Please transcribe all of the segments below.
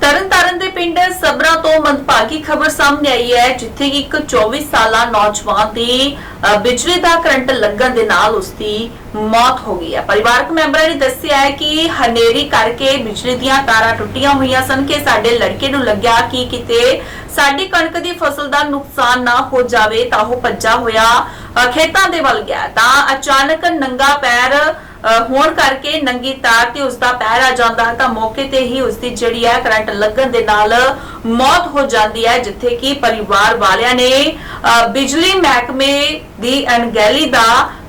ਤਰਨਤਾਰਨ ਦੇ ਪਿੰਡ ਸਬਰਾ ਤੋਂ ਮੰਦਭਾਗੀ ਖਬਰ ਸਾਹਮਣੇ ਆਈ ਹੈ, ਜਿੱਥੇ ਇੱਕ 24 ਸਾਲਾ ਨੌਜਵਾਨ ਦੀ ਬਿਜਲੀ ਦਾ ਕਰੰਟ ਲੱਗਣ ਦੇ ਨਾਲ ਉਸ ਦੀ ਮੌਤ ਹੋ ਗਈ ਹੈ। ਪਰਿਵਾਰਕ ਮੈਂਬਰਾਂ ਨੇ ਦੱਸਿਆ ਹੈ ਕਿ ਹਨੇਰੀ ਕਰਕੇ ਬਿਜਲੀ ਦੀਆਂ ਤਾਰਾਂ ਟੁੱਟੀਆਂ ਹੋਈਆਂ ਸਨ ਕਿ ਸਾਡੇ ਲੜਕੇ ਨੂੰ ਲੱਗਿਆ ਕਿ ਕਿਤੇ ਸਾਡੀ ਕਣਕ ਦੀ ਫਸਲ ਦਾ ਨੁਕਸਾਨ ਨਾ ਹੋ ਜਾਵੇ ਤਾਂ ਉਹ ਭੱਜਾ ਹੋਇਆ ਖੇਤਾਂ ਦੇ ਵੱਲ ਗਿਆ। ਤਾਂ ਅਚਾਨਕ ਨੰਗਾ ਪੈਰ ਹੋਣ ਕਰਕੇ ਨੰਗੀ ਤਾਰ ਤੇ ਉਸ ਦਾ ਪੈਰ ਆ ਜਾਂਦਾ ਹੈ ਤਾਂ ਮੌਕੇ ਤੇ ਹੀ ਉਸ ਦੀ ਜਿਹੜੀ ਹੈ ਕਰੰਟ ਲੱਗਣ ਦੇ ਨਾਲ ਮੌਤ ਹੋ ਜਾਂਦੀ ਹੈ, ਜਿੱਥੇ ਕਿ ਪਰਿਵਾਰ ਵਾਲਿਆਂ ਨੇ ਬਿਜਲੀ ਮਹਿਕਮੇ ਦੀ ਅਣਗਹਿਲੀ ਦਾ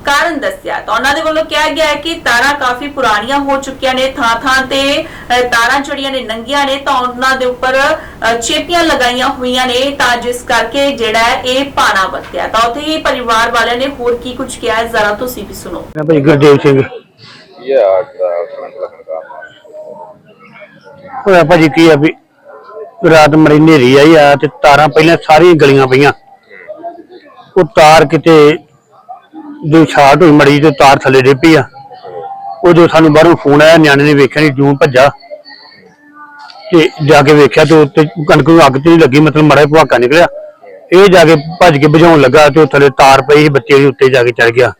ਕਾਰਨ ਦੱਸਿਆ। ਤਾਂ ਉਹਨਾਂ ਦੇ ਵੱਲੋਂ ਕਿਹਾ ਗਿਆ ਹੈ ਕਿ ਤਾਰਾਂ ਕਾਫੀ ਪੁਰਾਣੀਆਂ ਹੋ ਚੁੱਕੀਆਂ ਨੇ ਥਾਂ ਥਾਂ ਤੇ ਤਾਰਾਂ ਜਿਹੜੀਆਂ ਨੇ ਨੰਗੀਆਂ ਨੇ, ਤਾਂ ਉਹਨਾਂ ਦੇ ਉੱਪਰ ਚੇਪੀਆਂ ਲਗਾਈਆਂ ਹੋਈਆਂ ਨੇ, ਤਾਂ ਜਿਸ ਕਰਕੇ ਜਿਹੜਾ ਹੈ ਇਹ ਪਾਣਾ ਵਰਤਿਆ ਤਾਂ ਉੱਥੇ ਹੀ ਪਰਿਵਾਰ ਵਾਲਿਆਂ ਨੇ ਹੋਰ ਕੀ ਕੁਝ ਕਿਹਾ ਹੈ? ਜ਼ਰਾ ਤੁਸੀਂ ਵੀ ਸੁਣੋ। ਮੈਂ ਭਾਈ ਗੁਰਦੇਵ ਸਿੰਘ। ਇਹ ਆ ਜਿਹੜਾ ਕਰੰਟ ਲੱਗਣ ਦਾ ਹੋਇਆ ਭਾਜੀ ਕੀ ਆ ਵੀ ਰਾਤ ਮੜੀ ਹਨੇਰੀ ਆਈ ਆ ਤੇ ਤਾਰਾਂ ਪਹਿਲਾਂ ਸਾਰੀਆਂ ਗਲੀਆਂ ਪਈਆਂ। ਉਹ ਤਾਰ ਕਿਤੇ ਜੋ ਛਾਟ ਹੋਈ ਮੜੀ ਤੇ ਤਾਰ ਥੱਲੇ ਡੇ ਪਈ ਆ। ਉਹ ਜੋ ਸਾਨੂੰ ਬਾਹਰੋਂ ਫੋਨ ਆਇਆ, ਨਿਆਣੇ ਨੇ ਵੇਖਿਆ ਨਹੀਂ ਜੂੰ ਭੱਜਾ। ਤੇ ਜਾ ਕੇ ਵੇਖਿਆ ਤੇ ਉੱਤੇ ਕਣਕ ਨੂੰ ਅੱਗ ਤੇ ਨਹੀਂ ਲੱਗੀ, ਮਤਲਬ ਮੜਾ ਭਵਾਕਾ ਨਿਕਲਿਆ। ਇਹ ਜਾ ਕੇ ਭੱਜ ਕੇ ਬੁਝਾਉਣ ਲੱਗਾ ਤੇ ਉਹ ਥੱਲੇ ਤਾਰ ਪਈ ਸੀ, ਬੱਚੇ ਦੇ ਉੱਤੇ ਜਾ ਕੇ ਚੜ ਗਿਆ।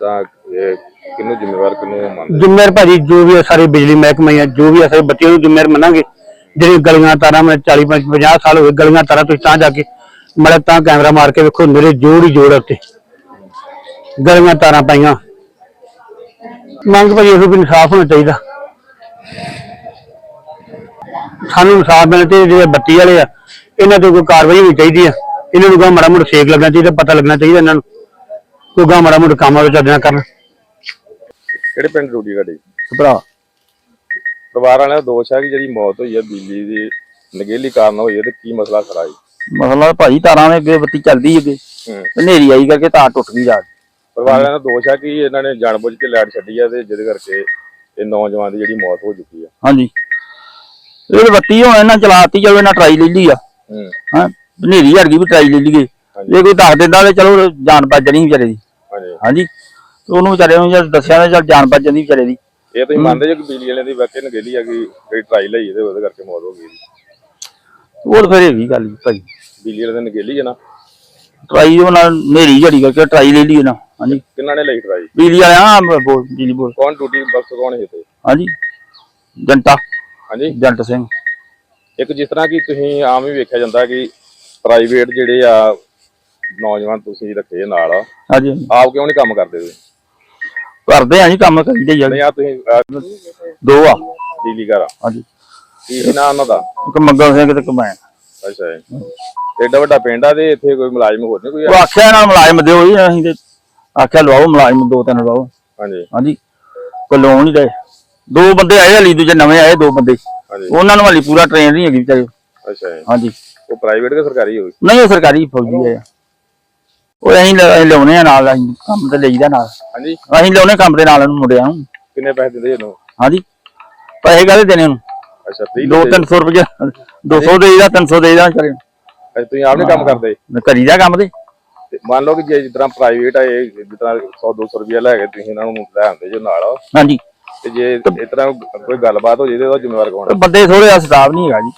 ਤਾਂ ਇਹ ਕਿਹਨੂੰ ਜ਼ਿੰਮੇਵਾਰ, ਕਿਹਨੂੰ ਮੰਨਦੇ? ਜ਼ਿੰਮੇਵਾਰ ਭਾਜੀ, ਜੋ ਵੀ ਆ ਸਾਰੇ ਬਿਜਲੀ ਮਹਿਕਮੇ ਆ, ਜੋ ਵੀ ਆ ਸਾਰੇ ਬੱਤੀਆਂ ਨੂੰ ਜ਼ਿੰਮੇਵਾਰ ਮੰਨਾਂਗੇ। ਜਿਹੜੀ ਗਲੀਆਂ ਤਾਰਾਂ ਮੈਂ 40 50 ਸਾਲ ਹੋ ਗਏ ਗਲੀਆਂ ਤਾਰਾਂ, ਤੁਸੀਂ ਤਾਂ ਜਾ ਕੇ ਮੜਾ ਤਾਂ ਕੈਮਰਾ ਮਾਰ ਕੇ ਵੇਖੋ, ਮੇਰੇ ਜੋੜ ਹੀ ਜੋੜ ਉੱਤੇ। ਗਲੀਆਂ ਤਾਰਾਂ ਪਾਈਆਂ। ਮੰਗ ਭਾਜੀ, ਇਹ ਵੀ ਇਨਸਾਫ ਹੋਣਾ ਚਾਹੀਦਾ। ਸਾਨੂੰ ਇਨਸਾਫ ਮਿਲਣਾ ਚਾਹੀਦਾ, ਜਿਹੜੇ ਬੱਤੀ ਵਾਲੇ ਆ, ਇਹਨਾਂ ਤੇ ਕੋਈ ਕਾਰਵਾਈ ਹੋਣੀ ਚਾਹੀਦੀ ਆ। ਇਹਨਾਂ ਨੂੰ ਗਾ ਮਾੜਾ ਮੋਟਾ ਸੇਕ ਲੱਗਣਾ ਚਾਹੀਦਾ, ਪਤਾ ਲੱਗਣਾ ਚਾਹੀਦਾ ਇਹਨਾਂ ਨੂੰ। ਕੋਈ ਗਾ ਮਾੜਾ ਮੋਟਾ ਕੰਮ ਵਿੱਚ ਚੱਲਣਾ ਕਰਨ। ਕਿਹੜੇ ਪਿੰਡ ਡਿਊਟੀ ਤੁਹਾਡੀ? ਭਰਾ। ਪਰਿਵਾਰ ਵਾਲਿਆਂ ਦਾ ਦੋਸ਼ ਹੈ ਕਿ ਜਿਹੜੀ ਮੌਤ ਹੋਈ ਹੈ ਬਿਜਲੀ ਦੀ ਨਗੇਲੀ ਕਾਰਨ ਹੋਈ ਹੈ ਤੇ ਕੀ ਮਸਲਾ ਖੜਾ ਹੈ? ਮਸਲਾ ਭਾਜੀ ਤਾਰਾਂ ਦੇ ਅੱਗੇ ਬੱਤੀ ਚੱਲਦੀ ਅੱਗੇ। ਹਨੇਰੀ ਆਈ ਕਰਕੇ ਤਾਰ ਟੁੱਟ ਗਈ ਰਾਤ ਪਰਿਵਾਰ ਵਾਲਿਆਂ ਦਾ ਦੋਸ਼ ਹੈ ਕਿ ਇਹਨਾਂ ਨੇ ਜਾਣਬੁੱਝ ਕੇ ਲਾਈਟ ਛੱਡੀ ਹੈ ਤੇ ਜਿਹਦੇ ਕਰਕੇ ਇਹ ਨੌਜਵਾਨ ਦੀ ਜਿਹੜੀ ਮੌਤ ਹੋ ਚੁੱਕੀ ਹੈ। ਹਾਂਜੀ। ਇਹ ਬੱਤੀ ਹੁਣ ਇਹਨਾਂ ਚਲਾਤੀ ਚਲੋ ਇਹਨਾਂ ਟਰਾਈ ਲੈ ਲਈ ਆ। ਹੂੰ। ਹਾਂ? ਹਨੇਰੀ ਹਟ ਗਈ ਵੀ ਟਰਾਈ ਲੈ ਲਈਏ। ਜੇ ਕੋਈ ਦੱਸ ਦਿੰਦਾ ਤੇ ਚਲੋ ਜਾਨ ਬਚ ਜਣੀ ਵਿਚਾਰੇ ਦੀ। ਹਾਂਜੀ। ਤੇ ਉਹਨੂੰ ਵਿਚਾਰੇ ਨੂੰ ਜਦ ਦੱਸਿਆ ਤਾਂ ਚਲ ਜਾਨ ਬਚ ਜਾਂਦੀ ਵਿਚਾਰੇ ਦੀ। ਇਹ ਤੁਸੀਂ ਮੰਨਦੇ ਜੇ ਕਿ ਬਿਜਲੀ ਵਾਲਿਆਂ ਦੀ ਵਾਕਈ ਨਗੇਲੀ ਹੈ ਕਿ ਜਿਹੜੀ ਟਰਾਈ ਲਈ ਤੇ ਉਹਦੇ ਕਰਕੇ ਮੌਤ ਹੋ ਗਈ ਉਹ ਤਾਂ ਫਿਰ ਇਹ ਵੀ ਗੱਲ ਜੀ ਭਾਈ। ਬਿਜਲੀ ਵਾਲਿਆਂ ਦੀ ਨਗੇਲੀ ਹੈ ਨਾ। ਟਰਾਈ ਉਹ ਨਾਲ ਹਨੇਰੀ ਝੜੀ ਕਰਕੇ ਟਰਾਈ ਲੈ ਲਈ ਨਾ। ਹਾਂਜੀ। ਕਿੰਨਾ ਨੇ ਲਈ ਟਰਾਈ? ਬਿਜਲੀ ਵਾਲਿਆ ਬੋਲ ਬਿਜਲੀ ਬੋਲ। ਕੌਣ ਡਿਊਟੀ ਬਖਸ਼ ਕੌਣ ਹੈ ਤੇ? ਹਾਂਜੀ। ਜੰਟਾ ਹਾਂਜੀ। ਜੰਟ ਸਿੰਘ। ਇੱਕ ਜਿਸ ਤਰ੍ਹਾਂ ਕਿ ਤੁਸੀਂ ਆਮ ਹੀ ਵੇਖਿਆ ਜਾਂਦਾ ਕਿ ਪ੍ਰਾਈਵੇਟ ਜਿਹੜੇ ਆ ਨੌਜਵਾਨ ਤੁਸੀਂ ਰੱਖੇ ਨਾਲ। ਹਾਂਜੀ ਆਪ ਕਿਉਂ ਨਹੀਂ ਕੰਮ ਕਰਦੇ ਤੁਸੀਂ? ਕਰਦੇ ਆ ਜੀ ਕੰਮ ਕਰੀਦੇ ਜੀ ਨਹੀਂ ਆ ਤੁਸੀਂ ਅਹ, ਦੋ ਆ। ਬਿਜਲੀ ਘਰ। ਆ ਹਾਂਜੀ। ਕੀ ਨਾਂ ਉਹਨਾਂ ਦਾ? ਇੱਕ ਮੰਗਲ ਸਿੰਘ ਤੇ ਕਮਾਇਆ ਅੱਛਾ ਜੀ। ਤੇ ਏਡਾ ਵੱਡਾ ਪਿੰਡ ਆ ਤੇ ਇੱਥੇ ਕੋਈ ਮੁਲਾਜ਼ਮ ਹੋਰ ਨਹੀਂ ਕੋਈ ਉਹ ਆ? ਆਖਿਆ ਨਾਲ ਮੁਲਾਜ਼ਮ ਦਿਓ ਜੀ ਅਸੀਂ ਤੇ ਆਖਿਆ ਲਵਾਓ ਮੁਲਾਜ਼ਮ ਦੋ ਤਿੰਨ ਲਵਾਓ। ਹਾਂਜੀ। ਹਾਂਜੀ। ਕੋਈ ਲੋਨ ਨਹੀਂ ਦੇ ਦੋ ਬੰਦੇ ਆਏ ਹਲੀ ਦੂਜੇ ਨਵੇਂ ਆਏ ਦੋ ਬੰਦੇ। ਹਾਂਜੀ। ਉਹਨਾਂ ਨੂੰ ਹਲੀ ਪੂਰਾ ਟ੍ਰੇਨ ਨਹੀਂ ਹੈਗੀ ਵਿਚਾਰੇ। ਅੱਛਾ ਜੀ। ਹਾਂਜੀ। ਉਹ ਪ੍ਰਾਈਵੇਟ ਕਿ ਸਰਕਾਰੀ ਹੋਈ ਨਹੀਂ ਉਹ ਸਰਕਾਰੀ ਫੌਜੀ ਹੈ ਉਹ ਅਸੀਂ ਲ- ਲਾਉਨੇ ਆ ਨਾਲ ਅਸੀਂ ਕੰਮ ਤੇ ਲਈਦਾ ਨਾਲ। ਹਾਂਜੀ। ਅਸੀਂ ਲਾਉਨੇ ਕੰਮ ਦੇ ਨਾਲ ਉਹਨੂੰ ਮੁੰਡਿਆਂ ਨੂੰ। ਕਿੰਨੇ ਪੈਸੇ ਦਿੰਦੇ ਇਹਨੂੰ? ਹਾਂਜੀ। ਪੈਸੇ ਕਾਹਦੇ ਦੇਣੇ ਉਹਨੂੰ? ਅੱਛਾ free ਦੋ ਦਿੰਦੇ? ਤਿੰਨ ਸੌ ਰੁਪਏ 200 ਦੇਈਦਾ 300 ਦੇਈਦਾ ਵਿਚਾਰੇ ਅੱਛਾ, ਤੁਸੀਂ ਆਪ ਨਹੀਂ ਕੰਮ ਕਰਦੇ? ਨੂੰ ਕਰੀਦਾ ਕੰਮ ਤੇ। ਤੇ ਮੰਨ ਲਓ ਕਿ ਜੇ ਜਿਸ ਤਰ੍ਹਾਂ ਪ੍ਰਾਈਵੇਟ ਆ ਇਹ ਜਿਸ ਤਰ੍ਹਾਂ 100 200 ਰੁਪਏ ਲੈ ਕੇ ਤੁਸੀਂ ਇਹਨਾਂ ਨੂੰ ਲੈ ਆਉਂਦੇ ਜੋ ਨਾਲ। ਹਾਂਜੀ। ਤੇ ਜੇ ਇਸ ਤਰ੍ਹਾਂ ਕੋਈ ਗੱਲਬਾਤ ਹੋ ਜੇ ਤੇ ਉਹਦਾ ਜ਼ਿੰਮੇਵਾਰ ਕੌਣ ਤੇ ਬੰਦੇ ਥੋੜੇ ਦਾ ਸਟਾਫ ਨਹੀਂ ਹੈਗਾ ਜੀ।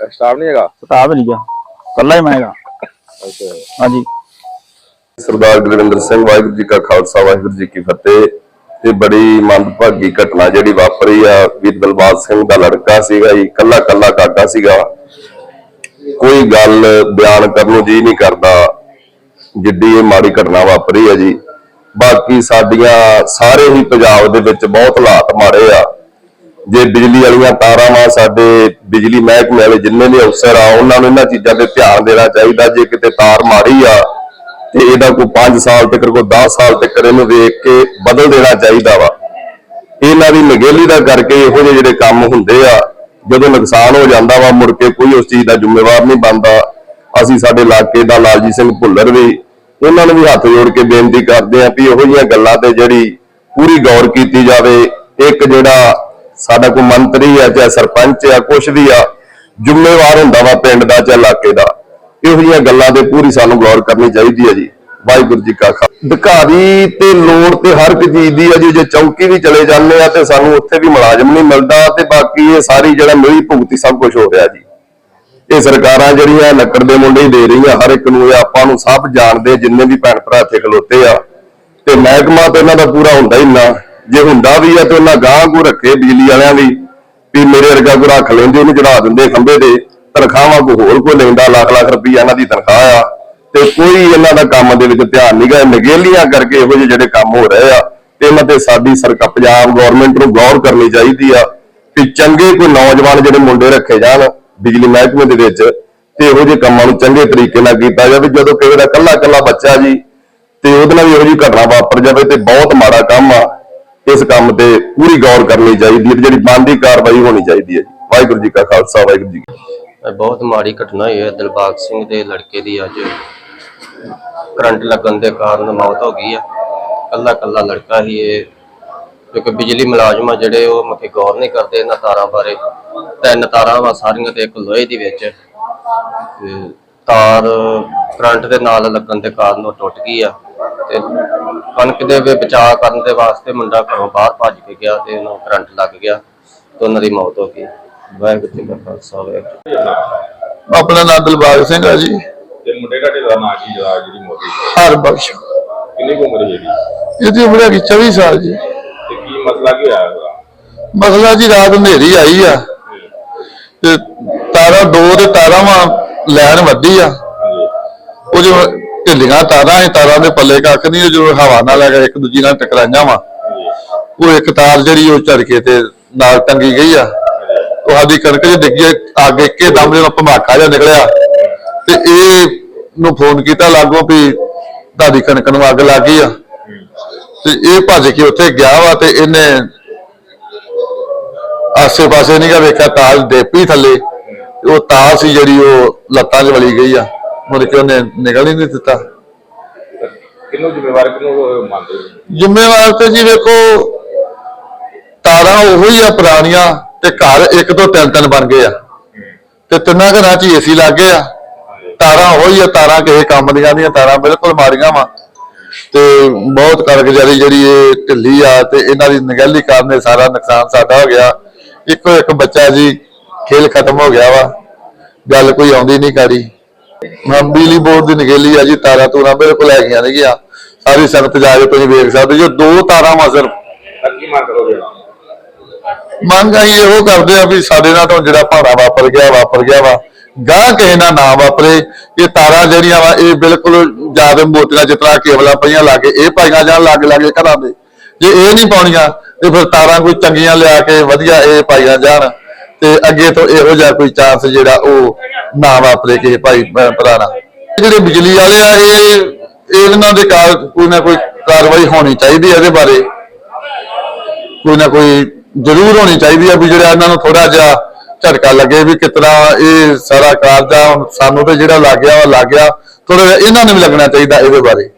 ਹੈ ਸਟਾਫ ਨਹੀਂ ਹੈਗਾ? ਸਟਾਫ ਨਹੀਂ ਗਾ ਕੱਲਾ ਹੀ ਮੈਂ ਹੈਗਾ। ਅੱਛਾ। ਹਾਂਜੀ। ਸਰਦਾਰ ਗੁਰਵਿੰਦਰ ਸਿੰਘ ਵਾਹਿਗੁਰੂ ਜੀ ਕਾ ਖਾਲਸਾ, ਵਾਹਿਗੁਰੂ ਜੀ ਕੀ ਫਤਿਹ। ਤੇ ਬੜੀ ਮੰਦਭਾਗੀ ਘਟਨਾ ਜਿਹੜੀ ਵਾਪਰੀ ਆ, ਵੀਰ ਦਲਬਾਗ ਸਿੰਘ ਦਾ ਲੜਕਾ ਸੀਗਾ ਜੀ, ਕੱਲਾ ਕੱਲਾ ਕਾਕਾ ਸੀਗਾ। ਕੋਈ ਗੱਲ ਬਿਆਨ ਕਰਨ ਨੂੰ ਜੀ ਨਹੀਂ ਕਰਦਾ, ਜਿੱਡੀ ਇਹ ਮਾੜੀ ਘਟਨਾ ਵਾਪਰੀ ਹੈ ਜੀ। ਬਾਕੀ ਸਾਡੀਆਂ ਸਾਰੇ ਹੀ ਪੰਜਾਬ ਦੇ ਵਿੱਚ ਬਹੁਤ ਹਾਲਾਤ ਮਾੜੇ ਆ। ਜੇ ਬਿਜਲੀ ਵਾਲੀਆਂ ਤਾਰਾਂ ਵਾ ਸਾਡੇ ਬਿਜਲੀ ਮਹਿਕਮੇ ਵਾਲੇ ਜਿੰਨੇ ਵੀ ਅਫਸਰ ਆ, ਉਹਨਾਂ ਨੂੰ ਇਹਨਾਂ ਚੀਜ਼ਾਂ ਤੇ ਧਿਆਨ ਦੇਣਾ ਚਾਹੀਦਾ, ਜੇ ਕਿਤੇ ਤਾਰ ਮਾੜੀ ਆ ਤੇ ਇਹਦਾ ਕੋਈ 5 ਸਾਲ ਤੱਕ ਕੋਈ 10 ਸਾਲ ਤੱਕ ਇਹਨੂੰ ਵੇਖ ਕੇ ਬਦਲ ਦੇਣਾ ਚਾਹੀਦਾ ਵਾ। ਇਹਨਾਂ ਦੀ ਨਗੇਲੀ ਦਾ ਕਰਕੇ ਇਹੋ ਜਿਹੇ ਜਿਹੜੇ ਕੰਮ ਹੁੰਦੇ ਆ, ਜਦੋਂ ਨੁਕਸਾਨ ਹੋ ਜਾਂਦਾ ਵਾ, ਮੁੜ ਕੇ ਕੋਈ ਉਸ ਚੀਜ਼ ਦਾ ਜ਼ਿੰਮੇਵਾਰ ਨਹੀਂ ਬਣਦਾ। ਅਸੀਂ ਸਾਡੇ ਇਲਾਕੇ ਦਾ ਲਾਲਜੀ ਸਿੰਘ ਭੁੱਲਰ ਵੀ ਉਹਨਾਂ ਨੂੰ ਵੀ ਹੱਥ ਜੋੜ ਕੇ ਬੇਨਤੀ ਕਰਦੇ ਆ ਵੀ ਇਹੋ ਜਿਹੀਆਂ ਗੱਲਾਂ ਤੇ ਜਿਹੜੀ ਪੂਰੀ ਗੌਰ ਕੀਤੀ ਜਾਵੇ। ਇੱਕ ਜਿਹੜਾ ਸਾਡਾ ਕੋਈ ਮੰਤਰੀ ਆ, ਚਾਹੇ ਸਰਪੰਚ ਆ, ਕੁਛ ਵੀ ਆ, ਜ਼ਿੰਮੇਵਾਰ ਹੁੰਦਾ ਵਾ ਪਿੰਡ ਦਾ, ਚਾਹੇ ਇਲਾਕੇ ਦਾ। ਇਹੋ ਜਿਹੀਆਂ ਗੱਲਾਂ ਤੇ ਪੂਰੀ ਸਾਨੂੰ ਗੌਰ ਕਰਨੀ ਚਾਹੀਦੀ ਹੈ ਜੀ। ਵਾਹਿਗੁਰੂ ਜੀ ਕਾ ਖਾਲਸਾ। ਅਧਿਕਾਰੀ ਤੇ ਲੋੜ ਤੇ ਹਰ ਇੱਕ ਚੀਜ਼ ਦੀ ਅਜੇ ਜੇ। ਚੌਕੀ ਵੀ ਚਲੇ ਜਾਂਦੇ ਆ ਤੇ ਸਾਨੂੰ ਉੱਥੇ ਵੀ ਮੁਲਾਜ਼ਮ ਨਹੀਂ ਮਿਲਦਾ ਤੇ ਬਾਕੀ ਇਹ ਸਾਰੀ ਜਿਹੜਾ ਮਿਲੀ ਭੁਗਤੀ ਸਭ ਕੁਝ ਹੋ ਰਿਹਾ ਜੀ। ਇਹ ਸਰਕਾਰਾਂ ਜਿਹੜੀਆਂ ਲੱਕੜ ਦੇ ਮੁੰਡੇ ਹੀ ਦੇ ਰਹੀਆਂ, ਹਰ ਇੱਕ ਨੂੰ ਆਪਾਂ ਨੂੰ ਸਭ ਜਾਣਦੇ, ਜਿੰਨੇ ਵੀ ਭੈਣ ਭਰਾ ਇੱਥੇ ਖਲੋਤੇ ਆ। ਤੇ ਮਹਿਕਮਾ ਤਾਂ ਇਹਨਾਂ ਦਾ ਪੂਰਾ ਹੁੰਦਾ ਹੀ ਨਾ ਜੇ ਹੁੰਦਾ ਵੀ ਆ ਤੇ ਉਹਨਾਂ ਗਾਂ ਕੋ ਰੱਖੇ ਬਿਜਲੀ ਵਾਲਿਆਂ ਦੀ, ਵੀ ਮੇਰੇ ਵਰਗਾ ਕੋ ਰੱਖ ਲੈਂਦੇ, ਉਹਨੂੰ ਚੜਾ ਦਿੰਦੇ ਖੰਭੇ ਦੇ ਤਨਖਾਹਾਂ ਕੋ ਹੋਰ ਕੋ ਲੈਂਦਾ, ਲੱਖ ਲੱਖ ਰੁਪਈਆ ਇਹਨਾਂ ਦੀ ਤਨਖਾਹ ਆ। ਤੇ ਕੋਈ ਇਹਨਾਂ ਦਾ ਕੰਮ ਦੇ ਵਿੱਚ ਧਿਆਨ ਨਹੀਂ ਗਾ ਨਗੇਲੀਆਂ ਕਰਕੇ ਇਹੋ ਜਿਹੇ ਜਿਹੜੇ ਕੰਮ ਹੋ ਰਹੇ ਆ, ਤੇ ਇਹਨਾਂ ਤੇ ਸਾਡੀ ਸਰਕਾਰ, ਪੰਜਾਬ ਗਵਰਨਮੈਂਟ ਨੂੰ ਗੌਰ ਕਰਨੀ ਚਾਹੀਦੀ ਆ ਵੀ ਚੰਗੇ ਕੋਈ ਨੌਜਵਾਨ ਜਿਹੜੇ ਮੁੰਡੇ ਰੱਖੇ ਜਾਣ ਬਿਜਲੀ ਮਹਿਕਮੇ ਦੇ ਵਿੱਚ, ਤੇ ਇਹੋ ਜਿਹੇ ਕੰਮਾਂ ਨੂੰ ਚੰਗੇ ਤਰੀਕੇ ਨਾਲ ਕੀਤਾ ਜਾਵੇ। ਜਦੋਂ ਕਿਸੇ ਦਾ ਕੱਲਾ ਕੱਲਾ ਬੱਚਾ ਜੀ, ਤੇ ਉਹਦੇ ਨਾਲ ਵੀ ਇਹੋ ਜਿਹੀ ਘਟਨਾ ਵਾਪਰ ਜਾਵੇ, ਤੇ ਬਹੁਤ ਮਾੜਾ ਕੰਮ ਆ। ਇਸ ਕੰਮ ਤੇ ਪੂਰੀ ਗੌਰ ਕਰਨੀ ਚਾਹੀਦੀ ਹੈ। ਤੇ ਜਿਹੜੀ ਬਣਦੀ ਕਾਰਵਾਈ ਹੋਣੀ ਚਾਹੀਦੀ ਹੈ ਜੀ। ਵਾਹਿਗੁਰੂ ਜੀ ਕਾ ਖਾਲਸਾ, ਵਾਹਿਗੁਰੂ ਜੀ ਇਹ ਬਹੁਤ ਮਾੜੀ ਘਟਨਾ ਹੋਈ ਹੈ। ਦਿਲਬਾਗ ਸਿੰਘ ਦੇ ਲੜਕੇ ਦੀ ਅੱਜ ਕਰੰਟ ਲੱਗਣ ਦੇ ਕਾਰਨ ਮੌਤ ਹੋ ਗਈ ਆ ਕੱਲਾ ਕੱਲਾ ਲੜਕਾ ਹੀ ਇਹ, ਕਿਉਂਕਿ ਬਿਜਲੀ ਮੁਲਾਜ਼ਮ ਆ ਜਿਹੜੇ, ਉਹ ਮੱਕੇ ਗੌਰ ਨਹੀਂ ਕਰਦੇ ਇਹਨਾਂ ਤਾਰਾਂ ਬਾਰੇ। ਤਿੰਨ ਤਾਰਾਂ ਵਾ ਸਾਰੀਆਂ ਤੇ ਇੱਕ ਲੋਹੇ ਦੀ ਵਿੱਚ। ਤਾਰ ਕਰੰਟ ਦੇ ਨਾਲ ਲੱਗਣ ਦੇ ਕਾਰਨ ਉਹ ਟੁੱਟ ਗਈ ਆ। ਤੇ ਕਣਕ ਦੇ ਵੀ ਬਚਾਅ ਕਰਨ ਦੇ ਵਾਸਤੇ ਮੁੰਡਾ ਘਰੋਂ ਬਾਹਰ ਭੱਜ ਕੇ ਗਿਆ ਤੇ ਉਹਨੂੰ ਕਰੰਟ ਲੱਗ ਗਿਆ ਤੇ ਉਹਨਾਂ ਦੀ ਮੌਤ ਹੋ ਗਈ। ਵਾਹਿਗੁਰੂ ਜੀ ਕਾ ਖਾਲਸਾ ਵਾਹਿਗੁਰੂ ਜੀ ਕੀ ਫਤਿਹ। ਆਪਣਾ ਨਾਮ ਦਿਲਬਾਗ ਸਿੰਘ ਆ ਜੀ। ਤੇ ਮੁੰਡੇ ਘਾਟੇ ਦਾ ਨਾਂ ਕੀ ਜਿਹੜਾ ਜਿਹੜੀ ਹੋਈ? ਹਰ ਬਖਸ਼। ਕਿੰਨੀ ਕੁ ਉਮਰ ਹੈ ਇਹਦੀ ਇਹਦੀ ਉਮਰ ਹੈਗੀ 24 ਸਾਲ ਜੀ। ਤੇ ਕੀ ਮਸਲਾ ਕੀ ਹੋਇਆ ਇਹਦਾ ਮਸਲਾ ਜੀ ਰਾਤ ਹਨੇਰੀ ਆਈ ਆ। ਤੇ ਤਾਰਾਂ ਦੋ ਤੇ ਤਾਰਾਂ ਵਾ ਲੈਣ ਵੱਧੀ ਆ। ਹਾਂਜੀ। ਉਹ ਜੋ ਢਿੱਲੀਆਂ ਤਾਰਾਂ ਤਾਰਾਂ ਦੇ ਪੱਲੇ ਕੱਖ ਨਹੀਂ ਉਹ ਜਦੋਂ ਹਵਾ ਨਾਲ ਲੱਗਾ ਇੱਕ ਦੂਜੀ ਨਾਲ ਟਕਰਾਈਆਂ ਵਾ। ਹਾਂਜੀ। ਉਹ ਇੱਕ ਤਾਰ ਜਿਹੜੀ ਉਹ ਝੜਕੇ ਤੇ ਨਾਲ ਟੰਗੀ ਗਈ ਆ। ਉਹ ਸਾਡੀ ਕਣਕ ਚ ਡਿੱਗੀ ਅੱਗੇ ਇੱਕੇ ਦਮ ਦੇ ਭਮਾਕਾ ਜਿਹਾ ਨਿਕਲਿਆ ਤੇ ਇਹ ਨੂੰ ਫੋਨ ਕੀਤਾ ਲਾਗੋ ਵੀ ਤੁਹਾਡੀ ਕਣਕ ਨੂੰ ਅੱਗ ਲੱਗ ਗਈ ਆ। ਤੇ ਇਹ ਭੱਜ ਕੇ ਉੱਥੇ ਗਿਆ ਵਾ ਤੇ ਇਹਨੇ ਆਸੇ ਪਾਸੇ ਨਹੀਂ ਗਾ ਵੇਖਿਆ ਤਾਰ ਡੇਪੀ ਥੱਲੇ। ਉਹ ਤਾਰ ਸੀ ਜਿਹੜੀ ਉਹ ਲੱਤਾਂ 'ਚ ਵਲੀ ਗਈ ਆ। ਮੁੜ ਕੇ ਉਹਨੇ ਨਿਕਲ ਹੀ ਨਹੀਂ ਦਿੱਤਾ। ਜ਼ਿੰਮੇਵਾਰ ਮੰਨਦੇ? ਜ਼ਿੰਮੇਵਾਰ ਤੇ ਜੀ ਵੇਖੋ ਤਾਰਾਂ ਉਹੋ ਆ ਪੁਰਾਣੀਆਂ। ਤੇ ਘਰ ਇੱਕ ਤੋਂ ਤਿੰਨ ਤਿੰਨ ਬਣ ਗਏ ਆ। ਤੇ ਤਿੰਨਾਂ ਘਰਾਂ 'ਚ ਏਸੀ ਲੱਗ ਗਏ ਆ। ਤਾਰਾਂ ਉਹੋ ਆ, ਤਾਰਾਂ ਕਿਸੇ ਕੰਮ ਦੀਆਂ ਦੀਆਂ ਤਾਰਾਂ ਬਿਲਕੁਲ ਮਾੜੀਆਂ ਵਾ। ਤੇ ਬਹੁਤ ਕਾਰਗੁਜ਼ਾਰੀ ਜਿਹੜੀ ਇਹ ਢਿੱਲੀ ਆ ਤੇ ਇਹਨਾਂ ਦੀ ਨਿਗਹਿਲੀ ਕਾਰਨ ਇਹ ਸਾਰਾ ਨੁਕਸਾਨ ਸਾਡਾ ਹੋ ਗਿਆ। ਇੱਕੋ ਇੱਕ ਬੱਚਾ ਜੀ ਖੇਲ ਖਤਮ ਹੋ ਗਿਆ ਵਾ। ਗੱਲ ਕੋਈ ਆਉਂਦੀ ਨਹੀਂ ਕਾਰੀ ਹਾਂ ਬਿਜਲੀ ਬੋਰਡ ਦੀ ਨਗੇਲੀ ਆ ਜੀ, ਤਾਰਾਂ ਤੂਰਾਂ ਬਿਲਕੁਲ ਹੈਗੀਆਂ ਨੇ ਗਿਆ। ਸਾਰੀ ਸੰਗਤ ਜਾ ਕੇ ਤੁਸੀਂ ਵੇਖ ਸਕਦੇ ਜੋ ਦੋ ਤਾਰਾਂ ਵਾ ਸਿਰਫ। ਕੀ ਮੰਗ ਕਰੋਗੇ ਮੰਗ ਅਸੀਂ ਇਹੋ ਕਰਦੇ ਆ ਵੀ ਸਾਡੇ ਨਾਲ ਤਾਂ ਜਿਹੜਾ ਭਾੜਾ ਵਾਪਰ ਗਿਆ ਵਾਪਰ ਗਿਆ ਵਾ। ਗਾਂ ਕਿਸੇ ਨਾਲ ਨਾ ਵਾਪਰੇ। ਇਹ ਤਾਰਾਂ ਜਿਹੜੀਆਂ ਵਾ, ਇਹ ਬਿਲਕੁਲ ਜ਼ਿਆਦਾ ਮੋਟੀਆਂ ਜਿਤਨਾ ਕੇਬਲਾਂ ਪਈਆਂ ਲਾਗੇ ਇਹ ਪਾਈਆਂ ਜਾਣ ਲੱਗ ਲਾਗੇ ਘਰਾਂ ਦੇ। ਜੇ ਇਹ ਨਹੀਂ ਪਾਉਣੀਆਂ, ਤੇ ਫਿਰ ਤਾਰਾਂ ਕੋਈ ਚੰਗੀਆਂ ਲਿਆ ਕੇ ਵਧੀਆ ਇਹ ਪਾਈਆਂ ਜਾਣ। ਤੇ ਅੱਗੇ ਤੋਂ ਇਹੋ ਜਿਹਾ ਕੋਈ ਚਾਂਸ ਜਿਹੜਾ ਉਹ ਨਾ ਵਾਪਰੇ ਕਿਸੇ ਭਾਈ, ਭੈਣ ਜਿਹੜੇ ਬਿਜਲੀ ਵਾਲੇ ਆ, ਇਹ ਇਹਨਾਂ ਦੇ ਕਾਰ ਕੋਈ ਨਾ ਕੋਈ ਕਾਰਵਾਈ ਹੋਣੀ ਚਾਹੀਦੀ ਹੈ ਇਹਦੇ ਬਾਰੇ। ਕੋਈ ਨਾ ਕੋਈ ਜ਼ਰੂਰ ਹੋਣੀ ਚਾਹੀਦੀ ਹੈ ਵੀ ਜਿਹੜਾ ਇਹਨਾਂ ਨੂੰ ਥੋੜਾ ਜਿਹਾ ਝਟਕਾ ਲੱਗੇ ਵੀ ਕਿਤਨਾ ਇਹ ਸਾਰਾ ਕਾਰਜ ਆ, ਹੁਣ ਸਾਨੂੰ ਤੇ ਜਿਹੜਾ ਲੱਗ ਗਿਆ ਉਹ ਲੱਗ ਗਿਆ ਥੋੜਾ ਜਿਹਾ ਇਹਨਾਂ ਨੂੰ ਵੀ ਲੱਗਣਾ ਚਾਹੀਦਾ ਇਹਦੇ ਬਾਰੇ।